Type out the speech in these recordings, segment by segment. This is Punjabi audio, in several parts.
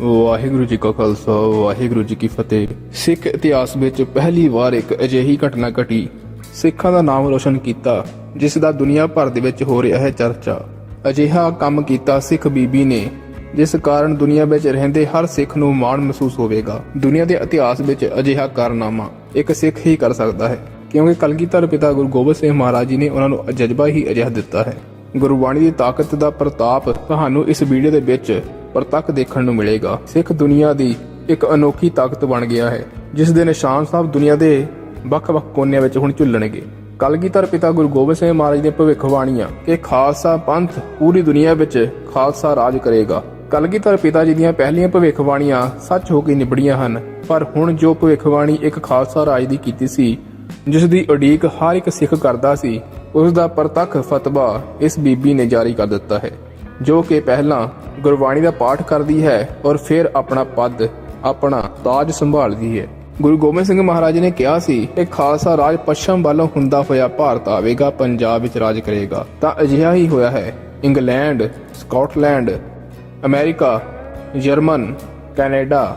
ਵਾਹਿਗੁਰੂ ਜੀ ਕਾ ਖਾਲਸਾ, ਵਾਹਿਗੁਰੂ ਜੀ ਕੀ ਫਤਿਹ। ਸਿੱਖ ਇਤਿਹਾਸ ਵਿੱਚ ਪਹਿਲੀ ਵਾਰ ਇੱਕ ਅਜਿਹੀ ਘਟਨਾ ਘਟੀ। ਸਿੱਖਾਂ ਦਾ ਨਾਮ ਰੋਸ਼ਨ ਕੀਤਾ, ਜਿਸ ਦਾ ਦੁਨੀਆ ਭਰ ਦੇ ਵਿੱਚ ਹੋ ਰਿਹਾ ਹੈ ਚਰਚਾ। ਅਜਿਹਾ ਕੰਮ ਕੀਤਾ ਸਿੱਖ ਬੀਬੀ ਨੇ, ਜਿਸ ਕਾਰਨ ਦੁਨੀਆ ਵਿੱਚ ਰਹਿੰਦੇ ਹਰ ਸਿੱਖ ਨੂੰ ਮਾਣ ਮਹਿਸੂਸ ਹੋਵੇਗਾ। ਦੁਨੀਆ ਦੇ ਇਤਿਹਾਸ ਵਿੱਚ ਅਜਿਹਾ ਕਾਰਨਾਮਾ ਇੱਕ ਸਿੱਖ ਹੀ ਕਰ ਸਕਦਾ ਹੈ, ਕਿਉਂਕਿ ਕਲਗੀਧਰ ਪਿਤਾ ਗੁਰੂ ਗੋਬਿੰਦ ਸਿੰਘ ਮਹਾਰਾਜ ਜੀ ਨੇ ਉਹਨਾਂ ਨੂੰ ਜਜ਼ਬਾ ਹੀ ਅਜਿਹਾ ਦਿੱਤਾ ਹੈ। ਗੁਰਬਾਣੀ ਦੀ ਤਾਕਤ ਦਾ ਪ੍ਰਤਾਪ ਤੁਹਾਨੂੰ ਇਸ ਵੀਡੀਓ ਦੇ ਵਿੱਚ ਪ੍ਰਤੱਖ ਦੇਖਣ ਨੂੰ ਮਿਲੇਗਾ। ਸਿੱਖ ਦੁਨੀਆ ਦੀ ਇੱਕ ਅਨੋਖੀ ਤਾਕਤ ਬਣ ਗਿਆ ਹੈ, ਜਿਸ ਦੇ ਨਿਸ਼ਾਨ ਸਾਹਿਬ ਦੁਨੀਆ ਦੇ ਵੱਖ-ਵੱਖ ਕੋਨਿਆਂ ਵਿੱਚ ਹੁਣ ਝੁੱਲਣਗੇ। ਕਲਗੀਧਰ ਪਿਤਾ ਗੁਰੂ ਗੋਬਿੰਦ ਸਿੰਘ ਮਹਾਰਾਜ ਦੀਆਂ ਭਵਿੱਖਬਾਣੀਆਂ ਕਿ ਖਾਲਸਾ ਪੰਥ ਪੂਰੀ ਦੁਨੀਆ ਵਿੱਚ ਖਾਲਸਾ ਰਾਜ ਕਰੇਗਾ। ਕਲਗੀਧਰ ਪਿਤਾ ਜੀ ਦੀਆਂ ਪਹਿਲੀਆਂ ਭਵਿੱਖਬਾਣੀਆਂ ਸੱਚ ਹੋ ਕੇ ਨਿਬੜੀਆਂ ਹਨ, ਪਰ ਹੁਣ ਜੋ ਭਵਿੱਖਬਾਣੀ ਇੱਕ ਖਾਲਸਾ ਰਾਜ ਦੀ ਕੀਤੀ ਸੀ, ਜਿਸ ਦੀ ਉਡੀਕ ਹਰ ਇੱਕ ਸਿੱਖ ਕਰਦਾ ਸੀ, ਉਸ ਦਾ ਪ੍ਰਤੱਖ ਫਤਵਾ ਇਸ ਬੀਬੀ ਨੇ ਜਾਰੀ ਕਰ ਦਿੱਤਾ ਹੈ। ਜੋ ਕਿ ਪਹਿਲਾਂ ਗੁਰਬਾਣੀ ਦਾ ਪਾਠ ਕਰਦੀ ਹੈ ਔਰ ਫਿਰ ਆਪਣਾ ਪਦ, ਆਪਣਾ ਤਾਜ ਸੰਭਾਲਦੀ ਹੈ। ਗੁਰੂ ਗੋਬਿੰਦ ਸਿੰਘ ਮਹਾਰਾਜ ਨੇ ਕਿਹਾ ਸੀ ਕਿ ਖਾਲਸਾ ਰਾਜ ਪੱਛਮ ਵੱਲੋਂ ਹੁੰਦਾ ਹੋਇਆ ਭਾਰਤ ਆਵੇਗਾ, ਪੰਜਾਬ ਵਿੱਚ ਰਾਜ ਕਰੇਗਾ। ਤਾਂ ਅਜਿਹਾ ਹੀ ਹੋਇਆ ਹੈ। England, Scotland, America, German, Canada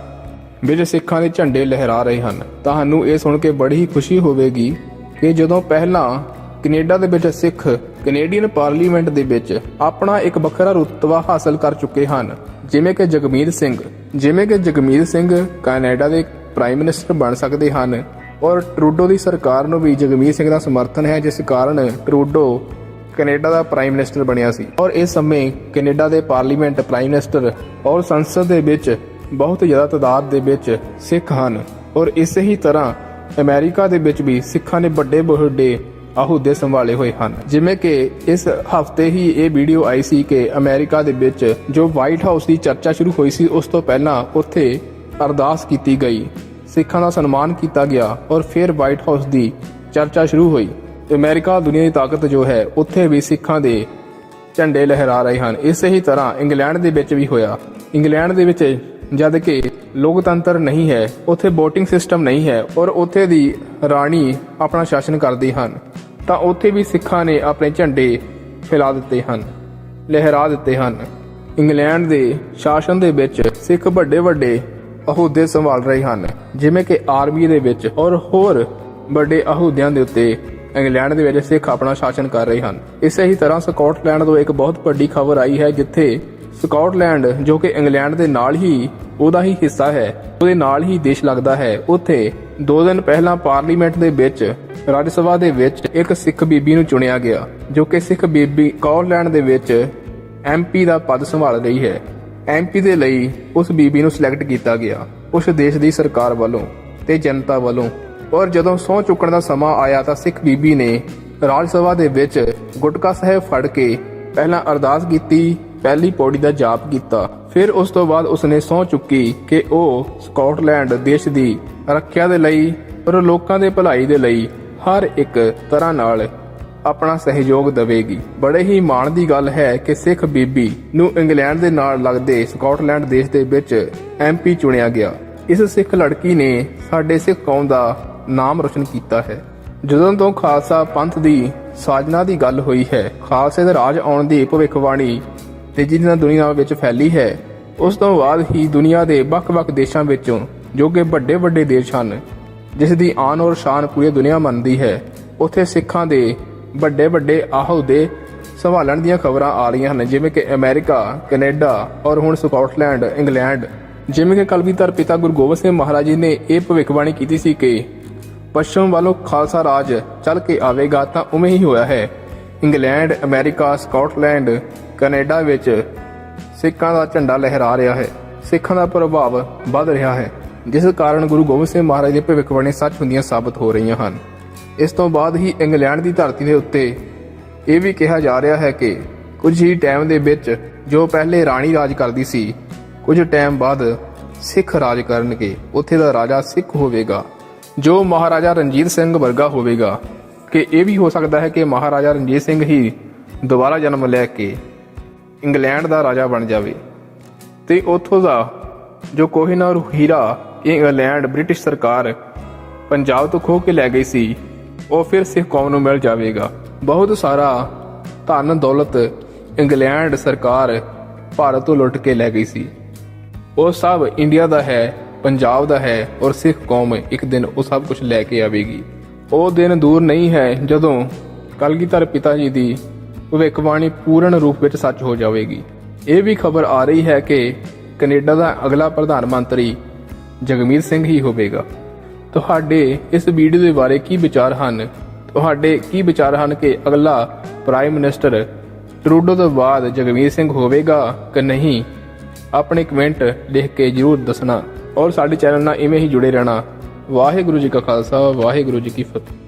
ਵਿੱਚ ਸਿੱਖਾਂ ਦੇ ਝੰਡੇ ਲਹਿਰਾ ਰਹੇ ਹਨ। ਤੁਹਾਨੂੰ ਇਹ ਸੁਣ ਕੇ ਬੜੀ ਹੀ ਖੁਸ਼ੀ ਹੋਵੇਗੀ ਕਿ ਜਦੋਂ ਪਹਿਲਾਂ ਕੈਨੇਡਾ ਦੇ ਵਿੱਚ ਸਿੱਖ ਕੈਨੇਡੀਅਨ ਪਾਰਲੀਮੈਂਟ ਦੇ ਵਿੱਚ ਆਪਣਾ ਇੱਕ ਵੱਖਰਾ ਰੁਤਬਾ ਹਾਸਲ ਕਰ ਚੁੱਕੇ ਹਨ। ਜਿਵੇਂ ਕਿ ਜਗਮੀਤ ਸਿੰਘ। ਜਿਵੇਂ ਕਿ ਜਗਮੀਤ ਸਿੰਘ ਕੈਨੇਡਾ ਦੇ ਪ੍ਰਾਈਮ ਮਿਨਿਸਟਰ ਬਣ ਸਕਦੇ ਹਨ ਔਰ ਟਰੂਡੋ ਦੀ ਸਰਕਾਰ ਨੂੰ ਵੀ ਜਗਮੀਤ ਸਿੰਘ ਦਾ ਸਮਰਥਨ ਹੈ, ਜਿਸ ਕਾਰਨ ਟਰੂਡੋ ਕੈਨੇਡਾ ਦਾ ਪ੍ਰਾਈਮ ਮਿਨਿਸਟਰ ਬਣਿਆ ਸੀ। ਔਰ ਇਸ ਸਮੇਂ ਕੈਨੇਡਾ ਦੇ ਪਾਰਲੀਮੈਂਟ ਪ੍ਰਾਈਮ ਮਿਨਿਸਟਰ ਔਰ ਸੰਸਦ ਦੇ ਵਿੱਚ ਬਹੁਤ ਜ਼ਿਆਦਾ ਤਾਦਾਦ ਦੇ ਵਿੱਚ ਸਿੱਖ ਹਨ। ਔਰ ਇਸੇ ਹੀ ਤਰ੍ਹਾਂ ਅਮਰੀਕਾ ਦੇ ਵਿੱਚ ਵੀ ਸਿੱਖਾਂ ਨੇ ਵੱਡੇ ਵੱਡੇ ਅਹੁਦੇ ਸੰਭਾਲੇ ਹੋਏ ਹਨ। ਜਿਵੇਂ ਕਿ ਇਸ ਹਫ਼ਤੇ ਹੀ ਇਹ ਵੀਡੀਓ ਆਈ ਸੀ ਕਿ ਅਮਰੀਕਾ ਦੇ ਵਿੱਚ ਜੋ ਵਾਈਟ ਹਾਊਸ ਦੀ ਚਰਚਾ ਸ਼ੁਰੂ ਹੋਈ ਸੀ, ਉਸ ਤੋਂ ਪਹਿਲਾਂ ਉੱਥੇ ਅਰਦਾਸ ਕੀਤੀ ਗਈ। ਸਿੱਖਾਂ ਦਾ ਸਨਮਾਨ ਕੀਤਾ ਗਿਆ ਔਰ ਫਿਰ ਵਾਈਟ ਹਾਊਸ ਦੀ ਚਰਚਾ ਸ਼ੁਰੂ ਹੋਈ। ਅਮਰੀਕਾ ਦੁਨੀਆ ਦੀ ਤਾਕਤ ਜੋ ਹੈ, ਉੱਥੇ ਵੀ ਸਿੱਖਾਂ ਦੇ ਝੰਡੇ ਲਹਿਰਾ ਰਹੇ ਹਨ। ਇਸੇ ਹੀ ਤਰ੍ਹਾਂ ਇੰਗਲੈਂਡ ਦੇ ਵਿੱਚ ਵੀ ਹੋਇਆ। ਇੰਗਲੈਂਡ ਦੇ ਵਿੱਚ ਜਦ ਕਿ ਲੋਕਤੰਤਰ ਨਹੀਂ ਹੈ, ਉੱਥੇ VOTING ਸਿਸਟਮ ਨਹੀਂ ਹੈ ਔਰ ਉੱਥੇ ਦੀ ਰਾਣੀ ਆਪਣਾ ਸ਼ਾਸਨ ਕਰਦੀ ਹਨ। ਤਾਂ ਉੱਥੇ ਵੀ ਸਿੱਖਾਂ ਨੇ ਆਪਣੇ ਝੰਡੇ ਫੈਲਾ ਦਿੱਤੇ ਹਨ, ਲਹਿਰਾ ਦਿੱਤੇ ਹਨ। ਇੰਗਲੈਂਡ ਦੇ ਸ਼ਾਸਨ ਦੇ ਵਿੱਚ ਸਿੱਖ ਵੱਡੇ ਵੱਡੇ ਅਹੁਦੇ ਸੰਭਾਲ ਰਹੇ ਹਨ, ਜਿਵੇਂ ਕਿ ਆਰਮੀ ਦੇ ਵਿੱਚ ਔਰ ਹੋਰ ਵੱਡੇ ਅਹੁਦਿਆਂ ਦੇ ਉੱਤੇ ਇੰਗਲੈਂਡ ਦੇ ਵਿੱਚ ਸਿੱਖ ਆਪਣਾ ਸ਼ਾਸਨ ਕਰ ਰਹੇ ਹਨ। ਇਸੇ ਹੀ ਤਰ੍ਹਾਂ ਸਕਾਟਲੈਂਡ ਤੋਂ ਇੱਕ ਬਹੁਤ ਵੱਡੀ ਖਬਰ ਆਈ ਹੈ, ਜਿੱਥੇ ਸਕਾਟਲੈਂਡ, ਜੋ ਕਿ ਇੰਗਲੈਂਡ ਦੇ ਨਾਲ ਹੀ ਉਹਦਾ ਹੀ ਹਿੱਸਾ ਹੈ, ਉਹਦੇ ਨਾਲ ਹੀ ਦੇਸ਼ ਲੱਗਦਾ ਹੈ। ਉੱਥੇ ਦੋ ਦਿਨ ਪਹਿਲਾਂ ਪਾਰਲੀਮੈਂਟ ਦੇ ਵਿੱਚ, ਰਾਜ ਸਭਾ ਦੇ ਵਿੱਚ ਇੱਕ ਸਿੱਖ ਬੀਬੀ ਨੂੰ ਚੁਣਿਆ ਗਿਆ, ਜੋ ਕਿ ਸਿੱਖ ਬੀਬੀ ਸਕਾਟਲੈਂਡ ਦੇ ਵਿੱਚ ਐਮਪੀ ਦਾ ਪਦ ਸੰਭਾਲ ਰਹੀ ਹੈ। ਐਮਪੀ ਦੇ ਲਈ ਉਸ ਬੀਬੀ ਨੂੰ ਸਿਲੈਕਟ ਕੀਤਾ ਗਿਆ, ਉਸ ਦੇਸ਼ ਦੀ ਸਰਕਾਰ ਵੱਲੋਂ ਤੇ ਜਨਤਾ ਵੱਲੋਂ। ਔਰ ਜਦੋਂ ਸਹੁੰ ਚੁੱਕਣ ਦਾ ਸਮਾਂ ਆਇਆ ਤਾਂ ਸਿੱਖ ਬੀਬੀ ਨੇ ਰਾਜ ਸਭਾ ਦੇ ਵਿੱਚ ਗੁਟਕਾ ਸਾਹਿਬ ਫੜ ਕੇ ਪਹਿਲਾਂ ਅਰਦਾਸ ਕੀਤੀ ਪਹਿਲੀ ਪੌੜੀ ਦਾ ਜਾਪ ਕੀਤਾ। ਫਿਰ ਉਸ ਤੋਂ ਬਾਅਦ ਉਸਨੇ ਸਹੁੰ ਚੁੱਕੀ ਕਿ ਉਹ ਸਕਾਟਲੈਂਡ ਦੇਸ਼ ਦੀ ਰੱਖਿਆ ਦੇ ਲਈ ਔਰ ਲੋਕਾਂ ਦੇ ਭਲਾਈ ਦੇ ਲਈ ਹਰ ਇੱਕ ਤਰ੍ਹਾਂ ਨਾਲ ਆਪਣਾ ਸਹਿਯੋਗ ਦੇਵੇਗੀ। ਬੜੇ ਹੀ ਮਾਣ ਦੀ ਗੱਲ ਹੈ ਕਿ ਸਿੱਖ ਬੀਬੀ ਨੂੰ ਇੰਗਲੈਂਡ ਦੇ ਨਾਲ ਲੱਗਦੇ ਸਕਾਟਲੈਂਡ ਦੇਸ਼ ਦੇ ਵਿੱਚ ਐਮਪੀ ਚੁਣਿਆ ਗਿਆ। ਇਸ ਸਿੱਖ ਲੜਕੀ ਨੇ ਸਾਡੇ ਸਿੱਖ ਕੌਮ ਦਾ ਨਾਮ ਰੋਸ਼ਨ ਕੀਤਾ ਹੈ। ਜਦੋਂ ਤੋਂ ਖਾਲਸਾ ਪੰਥ ਦੀ ਸਾਜਨਾ ਦੀ ਗੱਲ ਹੋਈ ਹੈ, ਖਾਲਸੇ ਦੇ ਰਾਜ ਆਉਣ ਦੀ ਭਵਿੱਖਬਾਣੀ ਤੇਜ਼ੀ ਨਾਲ ਦੁਨੀਆ ਵਿੱਚ ਫੈਲੀ ਹੈ, ਉਸ ਤੋਂ ਬਾਅਦ ਹੀ ਦੁਨੀਆ ਦੇ ਵੱਖ-ਵੱਖ ਦੇਸ਼ਾਂ ਵਿੱਚੋਂ ਜੋ ਕਿ ਵੱਡੇ-ਵੱਡੇ ਦੇਸ਼ ਹਨ, ਜਿਸ ਦੀ ਆਨ ਔਰ ਸ਼ਾਨ ਪੂਰੀ ਦੁਨੀਆ ਮੰਨਦੀ ਹੈ। ਉੱਥੇ ਸਿੱਖਾਂ ਦੇ ਵੱਡੇ ਵੱਡੇ ਅਹੁਦੇ ਸੰਭਾਲਣ ਦੀਆਂ ਖਬਰਾਂ ਆ ਰਹੀਆਂ ਹਨ, ਜਿਵੇਂ ਕਿ ਅਮਰੀਕਾ, ਕੈਨੇਡਾ ਔਰ ਹੁਣ ਸਕਾਟਲੈਂਡ, ਇੰਗਲੈਂਡ। ਜਿਵੇਂ ਕਿ ਕਲਗੀਧਰ ਪਿਤਾ ਗੁਰੂ ਗੋਬਿੰਦ ਸਿੰਘ ਮਹਾਰਾਜ ਜੀ ਨੇ ਇਹ ਭਵਿੱਖਬਾਣੀ ਕੀਤੀ ਸੀ ਕਿ ਪੱਛਮ ਵੱਲੋਂ ਖਾਲਸਾ ਰਾਜ ਚੱਲ ਕੇ ਆਵੇਗਾ ਤਾਂ ਉਵੇਂ ਹੀ ਹੋਇਆ ਹੈ। ਇੰਗਲੈਂਡ, ਅਮਰੀਕਾ, ਸਕਾਟਲੈਂਡ ਕੈਨੇਡਾ ਵਿੱਚ ਸਿੱਖਾਂ ਦਾ ਝੰਡਾ ਲਹਿਰਾ ਰਿਹਾ ਹੈ। ਸਿੱਖਾਂ ਦਾ ਪ੍ਰਭਾਵ ਵੱਧ ਰਿਹਾ ਹੈ, ਜਿਸ ਕਾਰਨ ਗੁਰੂ ਗੋਬਿੰਦ ਸਿੰਘ ਮਹਾਰਾਜ ਦੇ ਭਵਿੱਖਬਾਣੀ ਸੱਚ ਹੁੰਦੀਆਂ ਸਾਬਤ ਹੋ ਰਹੀਆਂ ਹਨ। ਇਸ ਤੋਂ ਬਾਅਦ ਹੀ ਇੰਗਲੈਂਡ ਦੀ ਧਰਤੀ ਦੇ ਉੱਤੇ ਇਹ ਵੀ ਕਿਹਾ ਜਾ ਰਿਹਾ ਹੈ ਕਿ ਕੁਝ ਹੀ ਟਾਈਮ ਦੇ ਵਿੱਚ ਜੋ ਪਹਿਲੇ ਰਾਣੀ ਰਾਜ ਕਰਦੀ ਸੀ, ਕੁਝ ਟਾਈਮ ਬਾਅਦ ਸਿੱਖ ਰਾਜ ਕਰਨਗੇ। ਉੱਥੇ ਦਾ ਰਾਜਾ ਸਿੱਖ ਹੋਵੇਗਾ, ਜੋ ਮਹਾਰਾਜਾ ਰਣਜੀਤ ਸਿੰਘ ਵਰਗਾ ਹੋਵੇਗਾ। ਕਿ ਇਹ ਵੀ ਹੋ ਸਕਦਾ ਹੈ ਕਿ ਮਹਾਰਾਜਾ ਰਣਜੀਤ ਸਿੰਘ ਹੀ ਦੁਬਾਰਾ ਜਨਮ ਲੈ ਕੇ ਇੰਗਲੈਂਡ ਦਾ ਰਾਜਾ ਬਣ ਜਾਵੇ। ਤੇ ਉੱਥੋਂ ਦਾ ਜੋ ਕੋਹਿਨੂਰ ਹੀਰਾ ਇੰਗਲੈਂਡ ਬ੍ਰਿਟਿਸ਼ ਸਰਕਾਰ ਪੰਜਾਬ ਤੋਂ ਖੋਹ ਕੇ ਲੈ ਗਈ ਸੀ, ਉਹ ਫਿਰ ਸਿੱਖ ਕੌਮ ਨੂੰ ਮਿਲ ਜਾਵੇਗਾ। ਬਹੁਤ ਸਾਰਾ ਧਨ ਦੌਲਤ ਇੰਗਲੈਂਡ ਸਰਕਾਰ ਭਾਰਤ ਤੋਂ ਲੁੱਟ ਕੇ ਲੈ ਗਈ ਸੀ। ਉਹ ਸਭ ਇੰਡੀਆ ਦਾ ਹੈ, ਪੰਜਾਬ ਦਾ ਹੈ ਔਰ ਸਿੱਖ ਕੌਮ ਇੱਕ ਦਿਨ ਉਹ ਸਭ ਕੁਝ ਲੈ ਕੇ ਆਵੇਗੀ। ਉਹ ਦਿਨ ਦੂਰ ਨਹੀਂ ਹੈ ਜਦੋਂ ਕਲਗੀਧਰ ਪਿਤਾ ਜੀ ਦੀ ਭਵਿੱਖਬਾਣੀ ਪੂਰਨ ਰੂਪ ਵਿੱਚ ਸੱਚ ਹੋ ਜਾਵੇਗੀ। ਇਹ ਵੀ ਖਬਰ ਆ ਰਹੀ ਹੈ ਕਿ ਕੈਨੇਡਾ ਦਾ ਅਗਲਾ ਪ੍ਰਧਾਨ ਮੰਤਰੀ ਜਗਮੀਤ ਸਿੰਘ ਹੀ ਹੋਵੇਗਾ। ਤੁਹਾਡੇ ਇਸ ਵੀਡੀਓ ਦੇ ਬਾਰੇ ਕੀ ਵਿਚਾਰ ਹਨ? ਤੁਹਾਡੇ ਕੀ ਵਿਚਾਰ ਹਨ ਕਿ ਅਗਲਾ ਪ੍ਰਾਈਮ ਮਿਨਿਸਟਰ ਟਰੂਡੋ ਤੋਂ ਬਾਅਦ ਜਗਮੀਤ ਸਿੰਘ ਹੋਵੇਗਾ ਕਿ ਨਹੀਂ? ਆਪਣੇ ਕਮੈਂਟ ਲਿਖ ਕੇ ਜਰੂਰ ਦੱਸਣਾ। ਔਰ ਸਾਡੇ ਚੈਨਲ ਨਾਲ ਇਵੇਂ ਹੀ ਜੁੜੇ ਰਹਿਣਾ। ਵਾਹਿਗੁਰੂ ਜੀ ਕਾ ਖਾਲਸਾ, ਵਾਹਿਗੁਰੂ ਜੀ ਕੀ ਫਤਿਹ।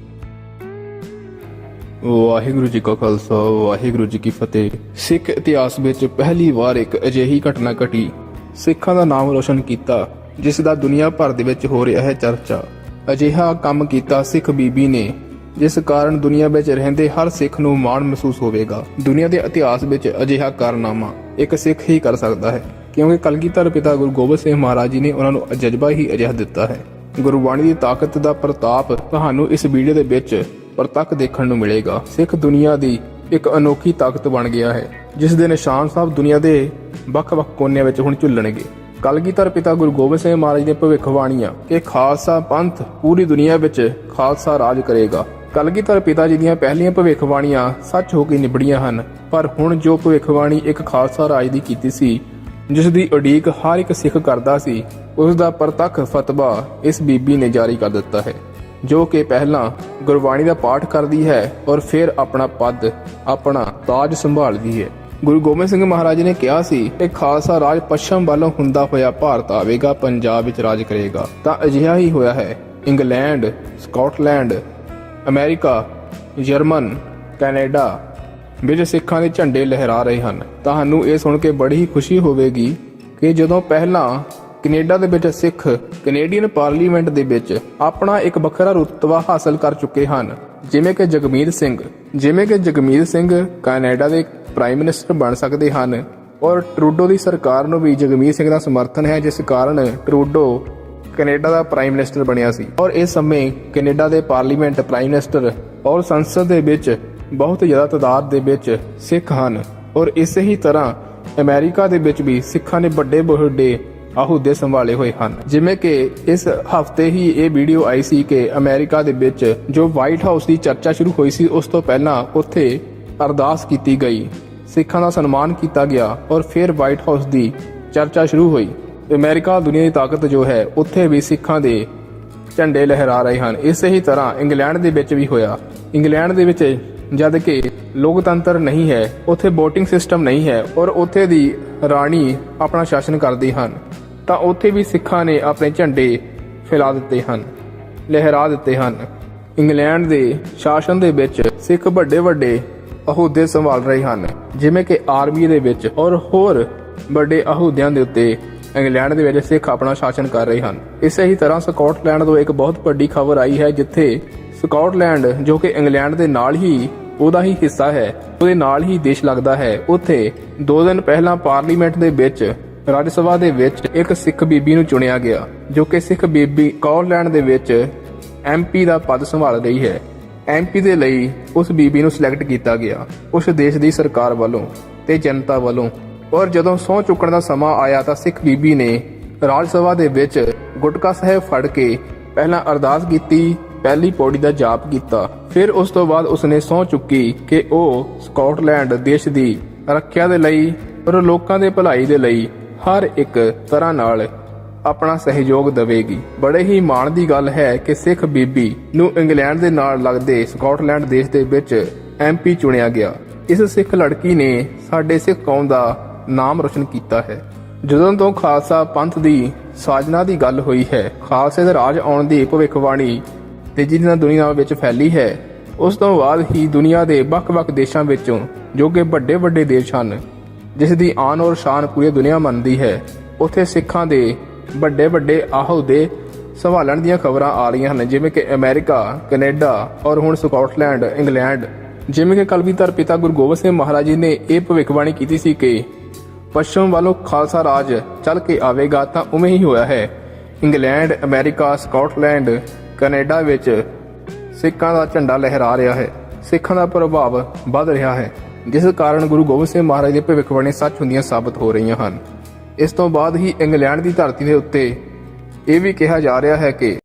ਵਾਹਿਗੁਰੂ ਜੀ ਕਾ ਖਾਲਸਾ, ਵਾਹਿਗੁਰੂ ਜੀ ਕੀ ਫਤਿਹ। ਸਿੱਖ ਇਤਿਹਾਸ ਵਿੱਚ ਪਹਿਲੀ ਵਾਰ ਇੱਕ ਅਜਿਹੀ ਘਟਨਾ ਘਟੀ। ਸਿੱਖਾਂ ਦਾ ਨਾਮ ਰੋਸ਼ਨ ਕੀਤਾ, ਜਿਸ ਦਾ ਦੁਨੀਆ ਭਰ ਦੇ ਵਿੱਚ ਹੋ ਰਿਹਾ ਹੈ ਚਰਚਾ। ਅਜਿਹਾ ਕੰਮ ਕੀਤਾ ਸਿੱਖ ਬੀਬੀ ਨੇ, ਜਿਸ ਕਾਰਨ ਦੁਨੀਆ ਵਿੱਚ ਰਹਿੰਦੇ ਹਰ ਸਿੱਖ ਨੂੰ ਮਾਣ ਮਹਿਸੂਸ ਹੋਵੇਗਾ। ਦੁਨੀਆ ਦੇ ਇਤਿਹਾਸ ਵਿੱਚ ਅਜਿਹਾ ਕਾਰਨਾਮਾ ਇੱਕ ਸਿੱਖ ਹੀ ਕਰ ਸਕਦਾ ਹੈ, ਕਿਉਂਕਿ ਕਲਗੀਧਰ ਪਿਤਾ ਗੁਰੂ ਗੋਬਿੰਦ ਸਿੰਘ ਮਹਾਰਾਜ ਜੀ ਨੇ ਉਹਨਾਂ ਨੂੰ ਜਜ਼ਬਾ ਹੀ ਅਜਿਹਾ ਦਿੱਤਾ ਹੈ। ਗੁਰਬਾਣੀ ਦੀ ਤਾਕਤ ਦਾ ਪ੍ਰਤਾਪ ਤੁਹਾਨੂੰ ਇਸ ਵੀਡੀਓ ਦੇ ਵਿੱਚ ਪ੍ਰਤੱਖ ਦੇਖਣ ਨੂੰ ਮਿਲੇਗਾ। ਸਿੱਖ ਦੁਨੀਆ ਦੀ ਇੱਕ ਅਨੋਖੀ ਤਾਕਤ ਬਣ ਗਿਆ ਹੈ, ਜਿਸ ਦੇ ਨਿਸ਼ਾਨ ਸਾਹਿਬ ਦੁਨੀਆ ਦੇ ਵੱਖ-ਵੱਖ ਕੋਨਿਆਂ ਵਿੱਚ ਹੁਣ ਝੁੱਲਣਗੇ। ਕਲਗੀਧਰ ਪਿਤਾ ਗੁਰੂ ਗੋਬਿੰਦ ਸਿੰਘ ਮਹਾਰਾਜ ਦੀਆਂ ਭਵਿੱਖਬਾਣੀਆਂ ਕਿ ਖਾਲਸਾ ਪੰਥ ਪੂਰੀ ਦੁਨੀਆ ਵਿੱਚ ਖਾਲਸਾ ਰਾਜ ਕਰੇਗਾ। ਕਲਗੀਧਰ ਪਿਤਾ ਜੀ ਦੀਆਂ ਪਹਿਲੀਆਂ ਭਵਿੱਖਬਾਣੀਆਂ ਸੱਚ ਹੋ ਕੇ ਨਿਬੜੀਆਂ ਹਨ, ਪਰ ਹੁਣ ਜੋ ਭਵਿੱਖਬਾਣੀ ਇੱਕ ਖਾਲਸਾ ਰਾਜ ਦੀ ਕੀਤੀ ਸੀ, ਜਿਸ ਦੀ ਉਡੀਕ ਹਰ ਇੱਕ ਸਿੱਖ ਕਰਦਾ ਸੀ, ਉਸ ਦਾ ਪ੍ਰਤੱਖ ਫਤਵਾ ਇਸ ਬੀਬੀ ਨੇ ਜਾਰੀ ਕਰ ਦਿੱਤਾ ਹੈ। ਜੋ ਕਿ ਪਹਿਲਾਂ ਗੁਰਬਾਣੀ ਦਾ ਪਾਠ ਕਰਦੀ ਹੈ ਔਰ ਫਿਰ ਆਪਣਾ ਪਦ, ਆਪਣਾ ਤਾਜ ਸੰਭਾਲਦੀ ਹੈ। ਗੁਰੂ ਗੋਬਿੰਦ ਸਿੰਘ ਮਹਾਰਾਜ ਨੇ ਕਿਹਾ ਸੀ ਕਿ ਖਾਲਸਾ ਰਾਜ ਪੱਛਮ ਵੱਲੋਂ ਹੁੰਦਾ ਹੋਇਆ ਭਾਰਤ ਆਵੇਗਾ, ਪੰਜਾਬ ਵਿੱਚ ਰਾਜ ਕਰੇਗਾ। ਤਾਂ ਅਜਿਹਾ ਹੀ ਹੋਇਆ ਹੈ। England, Scotland, America, German, Canada ਵਿੱਚ ਸਿੱਖਾਂ ਦੇ ਝੰਡੇ ਲਹਿਰਾ ਰਹੇ ਹਨ। ਤੁਹਾਨੂੰ ਇਹ ਸੁਣ ਕੇ ਬੜੀ ਹੀ ਖੁਸ਼ੀ ਹੋਵੇਗੀ ਕਿ ਜਦੋਂ ਪਹਿਲਾਂ ਕੈਨੇਡਾ ਦੇ ਵਿੱਚ ਸਿੱਖ ਕੈਨੇਡੀਅਨ ਪਾਰਲੀਮੈਂਟ ਦੇ ਵਿੱਚ ਆਪਣਾ ਇੱਕ ਵੱਖਰਾ ਰੁਤਬਾ ਹਾਸਲ ਕਰ ਚੁੱਕੇ ਹਨ। ਜਿਵੇਂ ਕਿ ਜਗਮੀਤ ਸਿੰਘ। ਜਿਵੇਂ ਕਿ ਜਗਮੀਤ ਸਿੰਘ ਕੈਨੇਡਾ ਦੇ ਪ੍ਰਾਈਮ ਮਿਨਿਸਟਰ ਬਣ ਸਕਦੇ ਹਨ ਔਰ ਟਰੂਡੋ ਦੀ ਸਰਕਾਰ ਨੂੰ ਵੀ ਜਗਮੀਤ ਸਿੰਘ ਦਾ ਸਮਰਥਨ ਹੈ, ਜਿਸ ਕਾਰਨ ਟਰੂਡੋ ਕੈਨੇਡਾ ਦਾ ਪ੍ਰਾਈਮ ਮਿਨਿਸਟਰ ਬਣਿਆ ਸੀ। ਔਰ ਇਸ ਸਮੇਂ ਕੈਨੇਡਾ ਦੇ ਪਾਰਲੀਮੈਂਟ ਪ੍ਰਾਈਮ ਮਿਨਿਸਟਰ ਔਰ ਸੰਸਦ ਦੇ ਵਿੱਚ ਬਹੁਤ ਜ਼ਿਆਦਾ ਤਾਦਾਦ ਦੇ ਵਿੱਚ ਸਿੱਖ ਹਨ। ਔਰ ਇਸੇ ਹੀ ਤਰ੍ਹਾਂ ਅਮਰੀਕਾ ਦੇ ਵਿੱਚ ਵੀ ਸਿੱਖਾਂ ਨੇ ਵੱਡੇ ਵੱਡੇ ਅਹੁਦੇ ਸੰਭਾਲੇ ਹੋਏ ਹਨ। ਜਿਵੇਂ ਕਿ ਇਸ ਹਫ਼ਤੇ ਹੀ ਇਹ ਵੀਡੀਓ ਆਈ ਸੀ ਕਿ ਅਮਰੀਕਾ ਦੇ ਵਿੱਚ ਜੋ ਵਾਈਟ ਹਾਊਸ ਦੀ ਚਰਚਾ ਸ਼ੁਰੂ ਹੋਈ ਸੀ, ਉਸ ਤੋਂ ਪਹਿਲਾਂ ਉੱਥੇ ਅਰਦਾਸ ਕੀਤੀ ਗਈ। ਸਿੱਖਾਂ ਦਾ ਸਨਮਾਨ ਕੀਤਾ ਗਿਆ ਔਰ ਫਿਰ ਵਾਈਟ ਹਾਊਸ ਦੀ ਚਰਚਾ ਸ਼ੁਰੂ ਹੋਈ। ਅਮਰੀਕਾ ਦੁਨੀਆ ਦੀ ਤਾਕਤ ਜੋ ਹੈ, ਉੱਥੇ ਵੀ ਸਿੱਖਾਂ ਦੇ ਝੰਡੇ ਲਹਿਰਾ ਰਹੇ ਹਨ। ਇਸੇ ਹੀ ਤਰ੍ਹਾਂ ਇੰਗਲੈਂਡ ਦੇ ਵਿੱਚ ਵੀ ਹੋਇਆ। ਇੰਗਲੈਂਡ ਦੇ ਵਿੱਚ ਜਦ ਕਿ ਲੋਕਤੰਤਰ ਨਹੀਂ ਹੈ, ਉੱਥੇ VOTING ਸਿਸਟਮ ਨਹੀਂ ਹੈ ਔਰ ਉੱਥੇ ਦੀ ਰਾਣੀ ਆਪਣਾ ਸ਼ਾਸਨ ਕਰਦੀ ਹਨ। ਤਾਂ ਉੱਥੇ ਵੀ ਸਿੱਖਾਂ ਨੇ ਆਪਣੇ ਝੰਡੇ ਫੈਲਾ ਦਿੱਤੇ ਹਨ, ਲਹਿਰਾ ਦਿੱਤੇ ਹਨ। ਇੰਗਲੈਂਡ ਦੇ ਸ਼ਾਸਨ ਦੇ ਵਿੱਚ ਸਿੱਖ ਵੱਡੇ ਵੱਡੇ ਅਹੁਦੇ ਸੰਭਾਲ ਰਹੇ ਹਨ, ਜਿਵੇਂ ਕਿ ਆਰਮੀ ਦੇ ਵਿੱਚ ਔਰ ਹੋਰ ਵੱਡੇ ਅਹੁਦਿਆਂ ਦੇ ਉੱਤੇ ਇੰਗਲੈਂਡ ਦੇ ਵਿੱਚ ਸਿੱਖ ਆਪਣਾ ਸ਼ਾਸਨ ਕਰ ਰਹੇ ਹਨ। ਇਸੇ ਹੀ ਤਰ੍ਹਾਂ ਸਕਾਟਲੈਂਡ ਤੋਂ ਇੱਕ ਬਹੁਤ ਵੱਡੀ ਖਬਰ ਆਈ ਹੈ, ਜਿੱਥੇ ਸਕਾਟਲੈਂਡ, ਜੋ ਕਿ ਇੰਗਲੈਂਡ ਦੇ ਨਾਲ ਹੀ ਉਹਦਾ ਹੀ ਹਿੱਸਾ ਹੈ, ਉਹਦੇ ਨਾਲ ਹੀ ਦੇਸ਼ ਲੱਗਦਾ ਹੈ, ਉੱਥੇ 2 ਦਿਨ ਪਹਿਲਾਂ ਪਾਰਲੀਮੈਂਟ ਦੇ ਵਿੱਚ ਰਾਜ ਸਭਾ ਦੇ ਵਿੱਚ ਇੱਕ ਸਿੱਖ ਬੀਬੀ ਨੂੰ ਚੁਣਿਆ ਗਿਆ, ਜੋ ਕਿ ਸਿੱਖ ਬੀਬੀ ਸਕਾਟਲੈਂਡ ਦੇ ਵਿੱਚ ਐਮਪੀ ਦਾ ਪਦ ਸੰਭਾਲ ਰਹੀ ਹੈ। ਐਮਪੀ ਦੇ ਲਈ ਉਸ ਬੀਬੀ ਨੂੰ ਸਿਲੈਕਟ ਕੀਤਾ ਗਿਆ, ਉਸ ਦੇਸ਼ ਦੀ ਸਰਕਾਰ ਵੱਲੋਂ ਤੇ ਜਨਤਾ ਵੱਲੋਂ। ਔਰ ਜਦੋਂ ਸਹੁੰ ਚੁੱਕਣ ਦਾ ਸਮਾਂ ਆਇਆ ਤਾਂ ਸਿੱਖ ਬੀਬੀ ਨੇ ਰਾਜ ਸਭਾ ਦੇ ਵਿੱਚ ਗੁਟਕਾ ਸਾਹਿਬ ਫੜ ਕੇ ਪਹਿਲਾਂ ਅਰਦਾਸ ਕੀਤੀ, ਪਹਿਲੀ ਪੌੜੀ ਦਾ ਜਾਪ ਕੀਤਾ। ਫਿਰ ਉਸ ਤੋਂ ਬਾਅਦ ਉਸਨੇ ਸਹੁੰ ਚੁੱਕੀ ਕਿ ਉਹ ਸਕਾਟਲੈਂਡ ਦੇਸ਼ ਦੀ ਰੱਖਿਆ ਦੇ ਲਈ ਔਰ ਲੋਕਾਂ ਦੇ ਭਲਾਈ ਦੇ ਲਈ ਹਰ ਇੱਕ ਤਰ੍ਹਾਂ ਨਾਲ ਆਪਣਾ ਸਹਿਯੋਗ ਦੇਵੇਗੀ। ਬੜੇ ਹੀ ਮਾਣ ਦੀ ਗੱਲ ਹੈ ਕਿ ਸਿੱਖ ਬੀਬੀ ਨੂੰ ਇੰਗਲੈਂਡ ਦੇ ਨਾਲ ਲੱਗਦੇ ਸਕਾਟਲੈਂਡ ਦੇਸ਼ ਦੇ ਵਿੱਚ ਐਮਪੀ ਚੁਣਿਆ ਗਿਆ। ਇਸ ਸਿੱਖ ਲੜਕੀ ਨੇ ਸਾਡੇ ਸਿੱਖ ਕੌਮ ਦਾ ਨਾਮ ਰੋਸ਼ਨ ਕੀਤਾ ਹੈ। ਜਦੋਂ ਤੋਂ ਖਾਲਸਾ ਪੰਥ ਦੀ ਸਾਜਨਾ ਦੀ ਗੱਲ ਹੋਈ ਹੈ, ਖਾਲਸੇ ਦਾ ਰਾਜ ਆਉਣ ਦੀ ਭਵਿੱਖਬਾਣੀ ਤੇਜ਼ੀ ਨਾਲ ਦੁਨੀਆ ਵਿੱਚ ਫੈਲੀ ਹੈ, ਉਸ ਤੋਂ ਬਾਅਦ ਹੀ ਦੁਨੀਆ ਦੇ ਵੱਖ-ਵੱਖ ਦੇਸ਼ਾਂ ਵਿੱਚੋਂ ਜੋ ਕਿ ਵੱਡੇ-ਵੱਡੇ ਦੇਸ਼ ਹਨ। ਜਿਸ ਦੀ ਆਨ ਔਰ ਸ਼ਾਨ ਪੂਰੀ ਦੁਨੀਆ ਮੰਨਦੀ ਹੈ, ਉੱਥੇ ਸਿੱਖਾਂ ਦੇ ਵੱਡੇ ਵੱਡੇ ਅਹੁਦੇ ਸੰਭਾਲਣ ਦੀਆਂ ਖਬਰਾਂ ਆ ਰਹੀਆਂ ਹਨ, ਜਿਵੇਂ ਕਿ ਅਮਰੀਕਾ, ਕੈਨੇਡਾ ਔਰ ਹੁਣ ਸਕਾਟਲੈਂਡ, ਇੰਗਲੈਂਡ। ਜਿਵੇਂ ਕਿ ਕਲਗੀਧਰ ਪਿਤਾ ਗੁਰੂ ਗੋਬਿੰਦ ਸਿੰਘ ਮਹਾਰਾਜ ਜੀ ਨੇ ਇਹ ਭਵਿੱਖਬਾਣੀ ਕੀਤੀ ਸੀ ਕਿ ਪੱਛਮ ਵੱਲੋਂ ਖਾਲਸਾ ਰਾਜ ਚੱਲ ਕੇ ਆਵੇਗਾ ਤਾਂ ਉਵੇਂ ਹੀ ਹੋਇਆ ਹੈ। ਇੰਗਲੈਂਡ, ਅਮਰੀਕਾ, ਸਕਾਟਲੈਂਡ, ਕੈਨੇਡਾ ਵਿੱਚ ਸਿੱਖਾਂ ਦਾ ਝੰਡਾ ਲਹਿਰਾ ਰਿਹਾ ਹੈ। ਸਿੱਖਾਂ ਦਾ ਪ੍ਰਭਾਵ ਵੱਧ ਰਿਹਾ ਹੈ। ਜਿਸ ਕਾਰਨ ਗੁਰੂ ਗੋਬਿੰਦ ਸਿੰਘ ਮਹਾਰਾਜ ਦੀ ਭਵਿੱਖਬਾਣੀ ਸੱਚ ਹੁੰਦੀਆਂ ਸਾਬਤ ਹੋ ਰਹੀਆਂ ਹਨ। ਇਸ ਤੋਂ ਬਾਅਦ ਹੀ ਇੰਗਲੈਂਡ ਦੀ ਧਰਤੀ ਦੇ ਉੱਤੇ ਇਹ ਵੀ ਕਿਹਾ ਜਾ ਰਿਹਾ ਹੈ ਕਿ